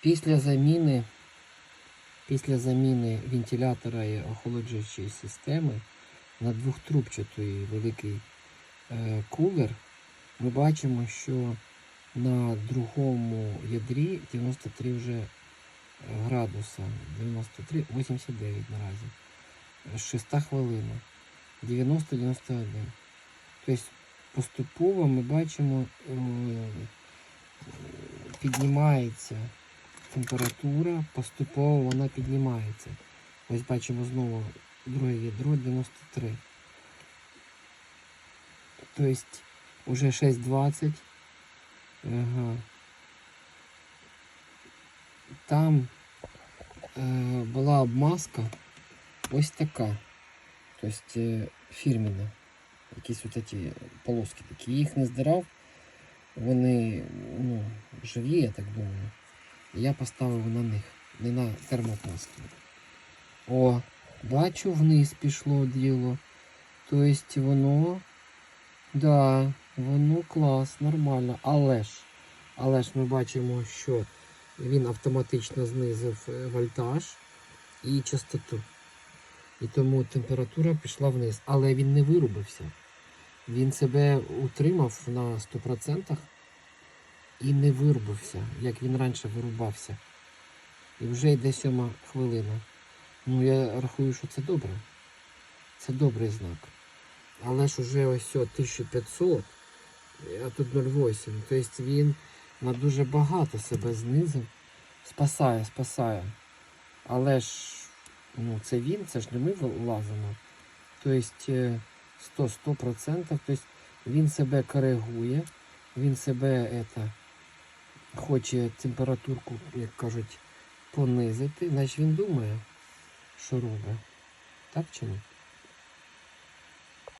Після заміни, після заміни вентилятора і охолоджуючої системи на двохтрубчатий великий е, кулер, ми бачимо, що на другому ядрі 93 вже градуса, 93, 89 наразі. З 6 хвилина. 90-91. Тобто поступово ми бачимо, е, піднімається температура, поступово вона піднімається. Ось бачимо знову друге ядро 93. Тобто уже 6.20. Ага. Там е, була обмазка ось така. Тобто е, фірміна. Якісь от ці полоски такі. Їх не здирав. Вони ну, живі, я так думаю. Я поставив на них, не на термопластик. О, бачу, вниз пішло діло. Тобто воно, да, воно клас, нормально. Але ж, але ж ми бачимо, що він автоматично знизив е, вольтаж і частоту. І тому температура пішла вниз. Але він не вирубився. Він себе утримав на 100% і не вирубився, як він раніше вирубався. І вже йде сьома хвилина. Ну, я рахую, що це добре. Це добрий знак. Але ж уже ось 1500, а тут 0,8. Тобто він на дуже багато себе знизив. Спасає, спасає. Але ж ну, це він, це ж не ми влазимо. Тобто е, 100-100%. Тобто він себе коригує, він себе это, хоче температурку, як кажуть, понизити. Значить він думає, що робить. Так чи ні?